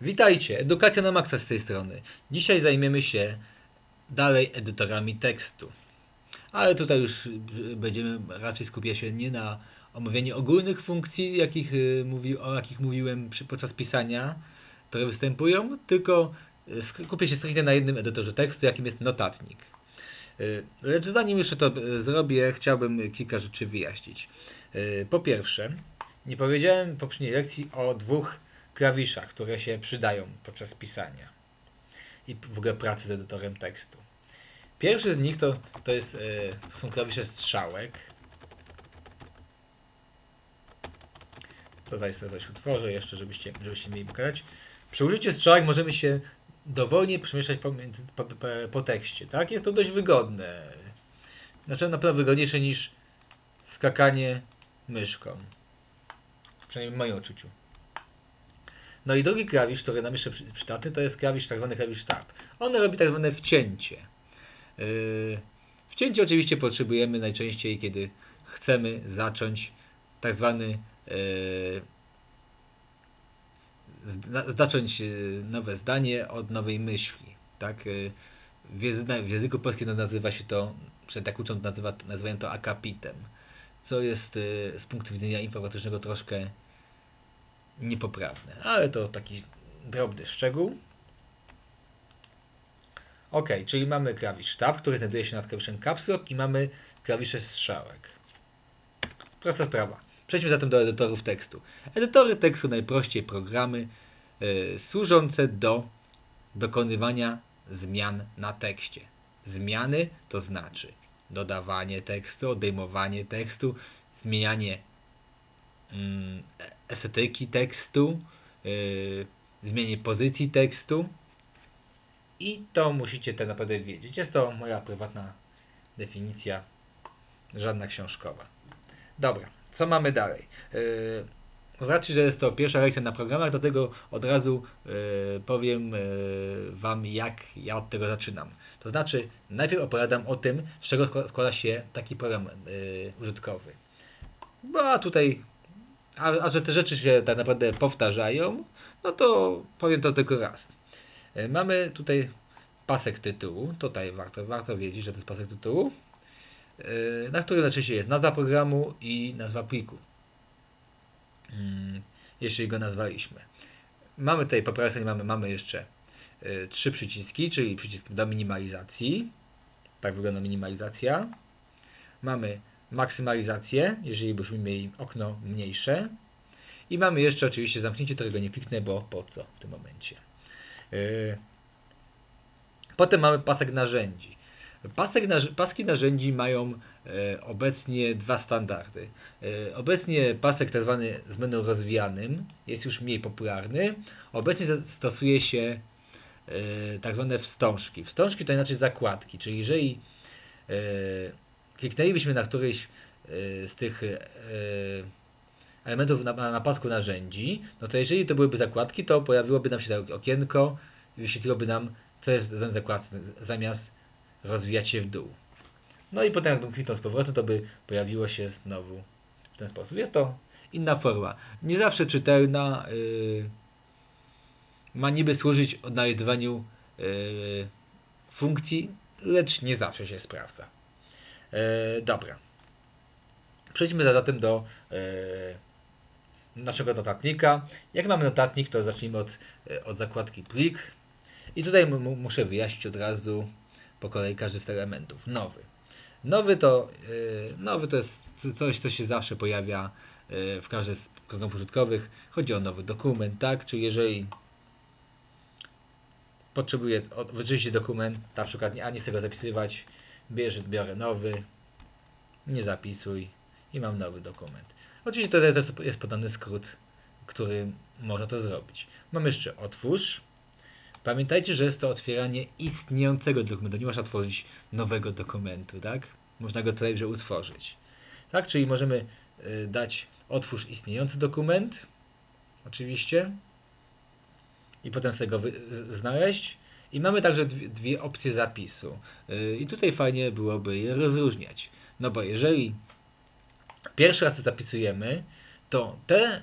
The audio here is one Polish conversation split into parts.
Witajcie, Edukacja na Maxa z tej strony. Dzisiaj zajmiemy się dalej edytorami tekstu. Ale tutaj już y, będziemy raczej skupiać się nie na omawianiu ogólnych funkcji, jakich, y, mówi, o jakich mówiłem przy, podczas pisania, które występują, tylko y, skupię się stricte na jednym edytorze tekstu, jakim jest notatnik. Lecz zanim jeszcze to zrobię, chciałbym kilka rzeczy wyjaśnić. Po pierwsze, nie powiedziałem poprzedniej lekcji o dwóch klawiszach, które się przydają podczas pisania i w ogóle pracy z edytorem tekstu. Pierwszy z nich to, to, jest, y, to są klawisze strzałek. Tutaj sobie coś utworzę jeszcze, żebyście, żebyście mieli pokazać. Przy użyciu strzałek możemy się dowolnie przemieszczać po, po, po tekście, tak? Jest to dość wygodne. Znaczy na pewno wygodniejsze niż skakanie myszką. Przynajmniej w moim odczuciu. No i drugi klawisz, który nam jeszcze przy- przydatny, to jest klawisz, tak zwany klawisz Tab. On robi tak zwane wcięcie. Yy, wcięcie oczywiście potrzebujemy najczęściej, kiedy chcemy zacząć tak zwany yy, zacząć yy, nowe zdanie od nowej myśli. Tak? W, języku polskim nazywa się to, przed tak ucząc, nazywa, nazywają to akapitem, co jest z punktu widzenia informatycznego troszkę niepoprawne, ale to taki drobny szczegół. Ok, czyli mamy klawisz Tab, który znajduje się nad klawiszem Caps Lock i mamy klawisze strzałek. Prosta sprawa. Przejdźmy zatem do edytorów tekstu. Edytory tekstu najprościej programy y, służące do dokonywania zmian na tekście. Zmiany to znaczy dodawanie tekstu, odejmowanie tekstu, zmienianie estetyki tekstu, yy, zmianie pozycji tekstu i to musicie tak naprawdę wiedzieć. Jest to moja prywatna definicja, żadna książkowa. Dobra, co mamy dalej? Z racji, że jest to pierwsza lekcja na programach, dlatego od razu powiem Wam, jak ja od tego zaczynam. To znaczy, najpierw opowiadam o tym, z czego skła- składa się taki program użytkowy. Bo tutaj a, a że te rzeczy się tak naprawdę powtarzają, no to powiem to tylko raz. E, Mamy tutaj pasek tytułu. Tutaj warto, warto wiedzieć, że to jest pasek tytułu, e, na którym najczęściej jest nazwa programu i nazwa pliku. Mm, Jeśli go nazwaliśmy. Mamy tutaj po prawej mamy, mamy jeszcze e, trzy przyciski, czyli przycisk do minimalizacji. Tak wygląda minimalizacja. Mamy maksymalizację, jeżeli byśmy mieli okno mniejsze. I mamy jeszcze oczywiście zamknięcie, którego nie kliknę, bo po co w tym momencie. Yy. Potem mamy pasek narzędzi. Pasek paski narzędzi mają e, obecnie dwa standardy. E, obecnie pasek tak zwany z menu rozwijanym jest już mniej popularny. Obecnie stosuje się e, tak wstążki. Wstążki to inaczej zakładki, czyli jeżeli e, kliknęlibyśmy na któryś e, z tych e, elementów na, pasku narzędzi, no to jeżeli to byłyby zakładki, to pojawiłoby nam się takie okienko i wyświetliłoby nam, co jest w zakładce, zamiast rozwijać się w dół. No i potem jakbym kliknął z powrotem, to by pojawiło się znowu w ten sposób. Jest to inna forma. Nie zawsze czytelna. Yy, ma niby służyć odnajdywaniu yy, funkcji, lecz nie zawsze się sprawdza. E, dobra. Przejdźmy zatem do e, naszego notatnika. Jak mamy notatnik, to zacznijmy od, e, od zakładki plik. I tutaj mu- mu- muszę wyjaśnić od razu po kolei każdy z elementów. Nowy. Nowy to, nowy to jest coś, co się zawsze pojawia w każdym z programów użytkowych. Chodzi o nowy dokument, tak? Czyli jeżeli potrzebuję wyczyścić dokument, na przykład a nie chcę go zapisywać, bierze, biorę nowy, nie zapisuj i mam nowy dokument. Oczywiście tutaj też jest podany skrót, który można to zrobić. Mam jeszcze otwórz. Pamiętajcie, że jest to otwieranie istniejącego dokumentu. Nie można tworzyć nowego dokumentu, tak? Można go tutaj że utworzyć. Tak, czyli możemy y, dać otwórz istniejący dokument, oczywiście, i potem sobie go znaleźć. I mamy także dwie, dwie opcje zapisu. Y, I tutaj fajnie byłoby je rozróżniać. No bo jeżeli pierwszy raz to zapisujemy, to te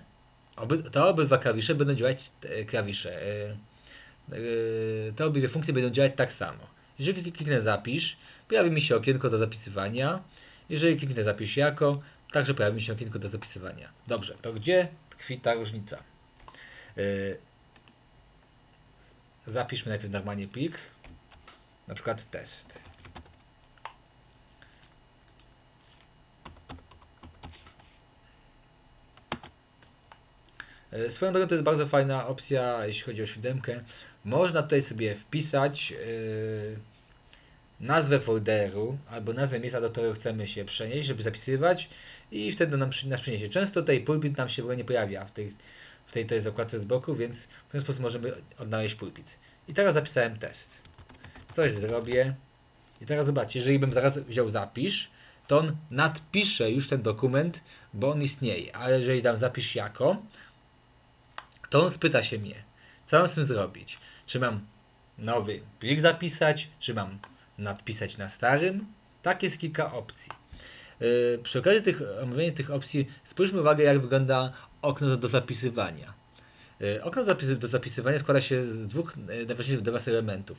oby, to obydwa klawisze będą działać, e, klawisze, e, e, te obydwie funkcje będą działać tak samo. Jeżeli kliknę zapisz, pojawi mi się okienko do zapisywania. Jeżeli kliknę zapisz jako, także pojawi mi się okienko do zapisywania. Dobrze, to gdzie tkwi ta różnica? E, zapiszmy najpierw normalnie plik, na przykład test. E, Swoją drogą to jest bardzo fajna opcja, jeśli chodzi o siódemkę. Można tutaj sobie wpisać yy, nazwę folderu albo nazwę miejsca, do którego chcemy się przenieść, żeby zapisywać i wtedy nam nas przeniesie. Często tutaj pulpit nam się w ogóle nie pojawia w tej, w tej, tej zakładce z boku, więc w ten sposób możemy odnaleźć pulpit. I teraz zapisałem test. Coś zrobię. I teraz zobaczcie, jeżeli bym zaraz wziął zapisz, to on nadpisze już ten dokument, bo on istnieje. Ale jeżeli dam zapisz jako, to on spyta się mnie, co mam z tym zrobić? Czy mam nowy plik zapisać, czy mam nadpisać na starym? Tak jest kilka opcji. Yy, przy okazji tych, omówienia tych opcji spójrzmy uwagę, jak wygląda okno do, zapisywania. Yy, okno do, zapisy, do zapisywania składa się z dwóch yy, najważniejszych dla Was elementów,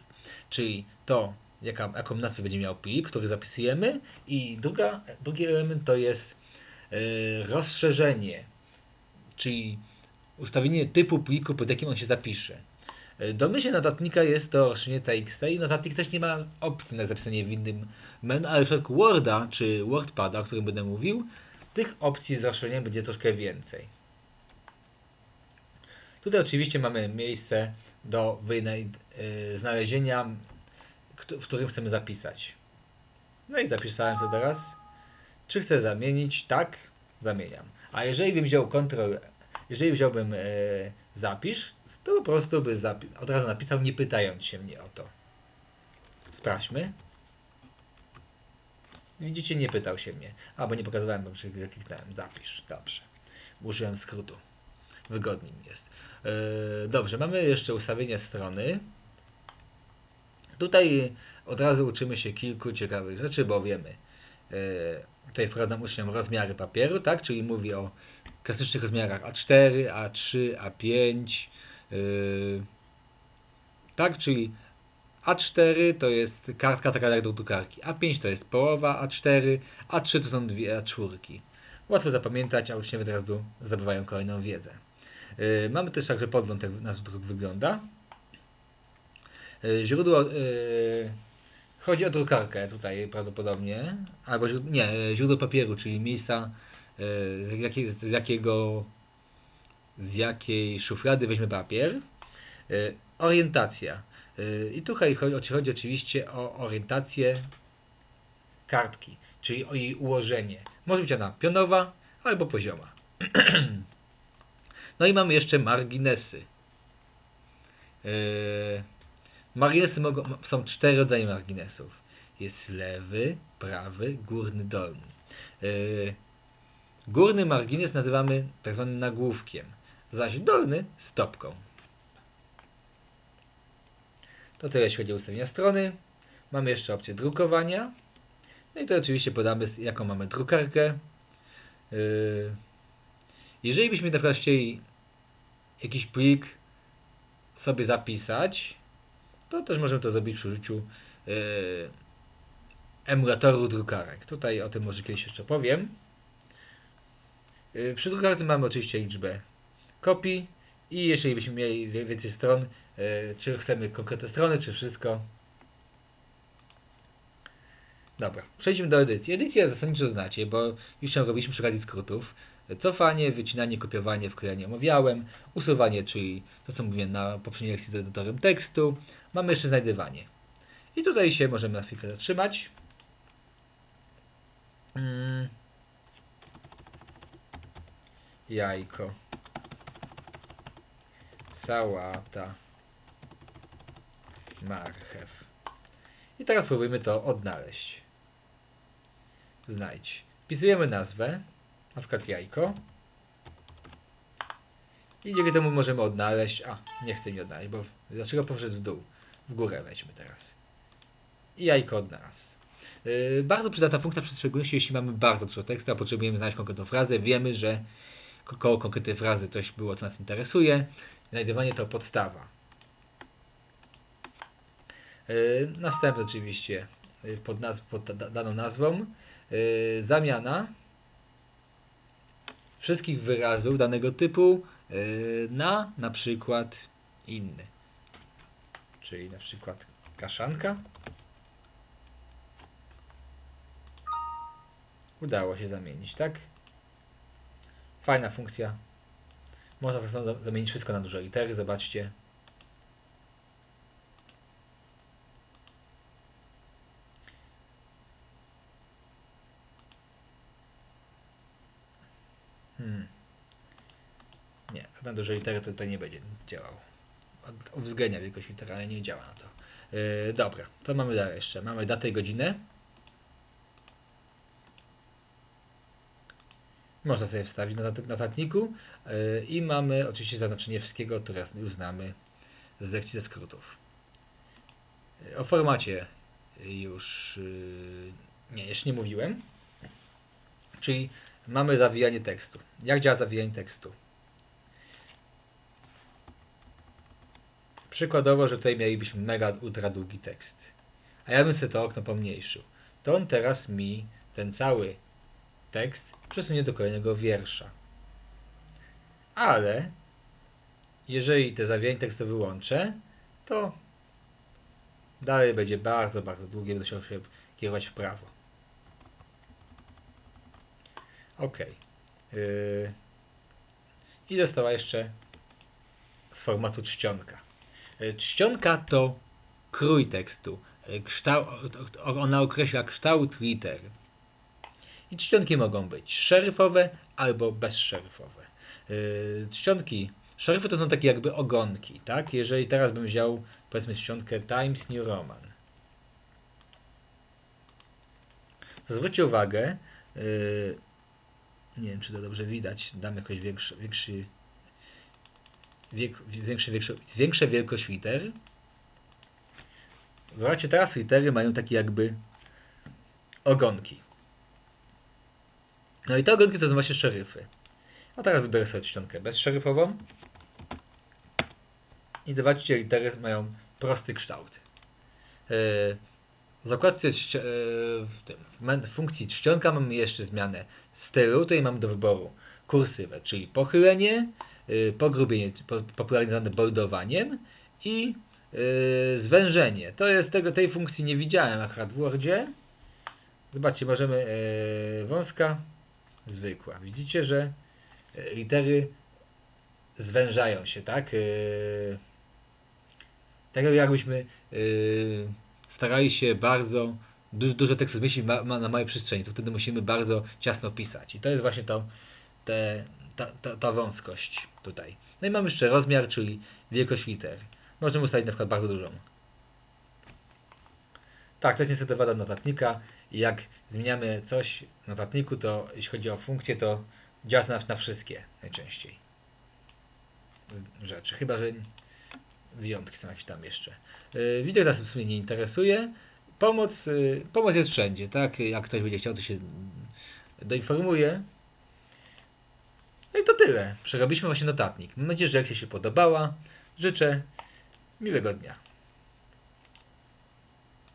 czyli to, jaka, jaką nazwę będzie miał plik, który zapisujemy i druga, drugi element to jest yy, rozszerzenie, czyli ustawienie typu pliku, pod jakim on się zapisze. E, Domyślnie notatnika jest to rozszerzenie TXT i notatnik też nie ma opcji na zapisanie w innym menu, ale w przypadku Worda czy WordPada, o którym będę mówił, tych opcji z rozszerzeniem będzie troszkę więcej. Tutaj oczywiście mamy miejsce do e, znalezienia, w którym chcemy zapisać. No i zapisałem sobie teraz. Czy chcę zamienić? Tak, zamieniam. A jeżeli bym wziął Ctrl, jeżeli wziąłbym e, zapisz, to po prostu by od razu napisał, nie pytając się mnie o to. Sprawdźmy. Widzicie, nie pytał się mnie. A, bo nie pokazywałem, bo kliknąłem zapisz. Dobrze. Użyłem skrótu. Wygodniej mi jest. E, dobrze, mamy jeszcze ustawienie strony. Tutaj od razu uczymy się kilku ciekawych rzeczy, bo wiemy. E, tutaj wprowadzam uczniom rozmiary papieru, tak? Czyli mówi o klasycznych rozmiarach A4, A3, A5. Yy, tak, czyli A4 to jest kartka taka jak do drukarki, A5 to jest połowa A4, A3 to są dwie A4. Łatwo zapamiętać, a uczniowie od razu zdobywają kolejną wiedzę. Yy, mamy też także podgląd, jak nasz druk wygląda. Yy, źródło, yy, chodzi o drukarkę tutaj prawdopodobnie, albo nie, źródło papieru, czyli miejsca, z, jakie, z jakiego z jakiej szuflady weźmie papier. Y, Orientacja. Y, I tutaj chodzi, chodzi oczywiście o orientację kartki, czyli o jej ułożenie. Może być ona pionowa albo pozioma. No i mamy jeszcze marginesy. Yy, Marginesy mogą, są cztery rodzaje marginesów. Jest lewy, prawy, górny, dolny. Yy, Górny margines nazywamy tak zwanym nagłówkiem, zaś dolny stopką. To tyle jeśli chodzi o ustawienia strony. Mamy jeszcze opcję drukowania. No i to oczywiście podamy jaką mamy drukarkę. Yy, Jeżeli byśmy na przykład chcieli jakiś plik sobie zapisać, to też możemy to zrobić przy użyciu yy, emulatoru drukarek. Tutaj o tym może kiedyś jeszcze powiem. Yy, Przy drukarce mamy oczywiście liczbę kopii i jeżeli byśmy mieli więcej stron, yy, czy chcemy konkretne strony, czy wszystko. Dobra, przejdźmy do edycji. Edycję zasadniczo znacie, bo już ją robiliśmy przy okazji skrótów. Cofanie, wycinanie, kopiowanie, wklejanie omawiałem, usuwanie, czyli to co mówiłem na poprzedniej lekcji z edytorem tekstu. Mamy jeszcze znajdywanie. I tutaj się możemy na chwilkę zatrzymać. Mm. Jajko. Sałata. Marchew. I teraz spróbujmy to odnaleźć. Znajdź. Wpisujemy nazwę, na przykład jajko. I dzięki temu możemy odnaleźć. A, nie chcę mi odnaleźć, bo dlaczego poszedł w dół? W górę weźmy teraz. I jajko odnalazł. Yy, bardzo przydatna funkcja, w szczególności jeśli mamy bardzo dużo tekstu, a potrzebujemy znaleźć konkretną frazę. Wiemy, że ko- koło konkretnej frazy coś było, co nas interesuje. Znajdywanie to podstawa. Yy, Następne oczywiście yy, pod, naz- pod da- daną nazwą yy, zamiana wszystkich wyrazów danego typu yy, na na przykład inny. Czyli na przykład kaszanka. Udało się zamienić, tak? Fajna funkcja. Można zamienić wszystko na duże litery, zobaczcie. Hmm. Nie, na duże litery to tutaj nie będzie działał. Uwzględnia wielkość litery, ale nie działa na to. Yy, dobra, to mamy dalej jeszcze. Mamy datę i godzinę. Można sobie wstawić na notat- notatniku. Yy, I mamy oczywiście zaznaczenie wszystkiego, które już znamy z lekcji ze skrótów. Yy, O formacie już yy, nie, jeszcze nie mówiłem. Czyli mamy zawijanie tekstu. Jak działa zawijanie tekstu? Przykładowo, że tutaj mielibyśmy mega ultra długi tekst. A ja bym sobie to okno pomniejszył. To on teraz mi ten cały tekst przesunie do kolejnego wiersza. Ale jeżeli te zawijanie tekstu wyłączę, to dalej będzie bardzo, bardzo długie, będę musiał się kierować w prawo. Ok. Yy. I została jeszcze z formatu czcionka. Yy, Czcionka to krój tekstu. Yy, Kształ, ona określa kształt liter. I czcionki mogą być szeryfowe albo bezszeryfowe. Yy, Czcionki szeryfy to są takie jakby ogonki, tak? Jeżeli teraz bym wziął powiedzmy czcionkę Times New Roman. Zwróćcie uwagę, nie wiem czy to dobrze widać, dam jakoś większy, większy, wiek, większe, zwiększę wielkość liter. Zobaczcie, teraz litery mają takie jakby ogonki. No i te ogonki to są właśnie szeryfy. A teraz wybiorę sobie czcionkę bezszeryfową. I zobaczcie, litery mają prosty kształt. Yy, w zakładce yy, w, tym, w funkcji czcionka mamy jeszcze zmianę stylu. Tutaj mamy do wyboru kursywę, czyli pochylenie, pogrubienie, po- popularnie bordowaniem i yy, zwężenie. To jest tego, tej funkcji nie widziałem akurat w Wordzie. Zobaczcie, możemy yy, wąska, zwykła. Widzicie, że litery zwężają się, tak? Tak jakbyśmy starali się bardzo du, dużo tekstu zmieścić ma, ma, na małej przestrzeni, to wtedy musimy bardzo ciasno pisać. I to jest właśnie to, te, ta, ta, ta wąskość tutaj. No i mamy jeszcze rozmiar, czyli wielkość liter. Możemy ustalić na przykład bardzo dużą. Tak, to jest niestety wada notatnika. Jak zmieniamy coś w notatniku, to jeśli chodzi o funkcję, to działa to na, na wszystkie najczęściej rzeczy. Chyba, że wyjątki są jakieś tam jeszcze. Yy, widok nas w sumie nie interesuje. Pomoc, yy, pomoc jest wszędzie, tak? Jak ktoś będzie chciał, to się doinformuje. No i to tyle. Przerobiliśmy właśnie notatnik. Mam nadzieję, że lekcja się podobała. Życzę miłego dnia.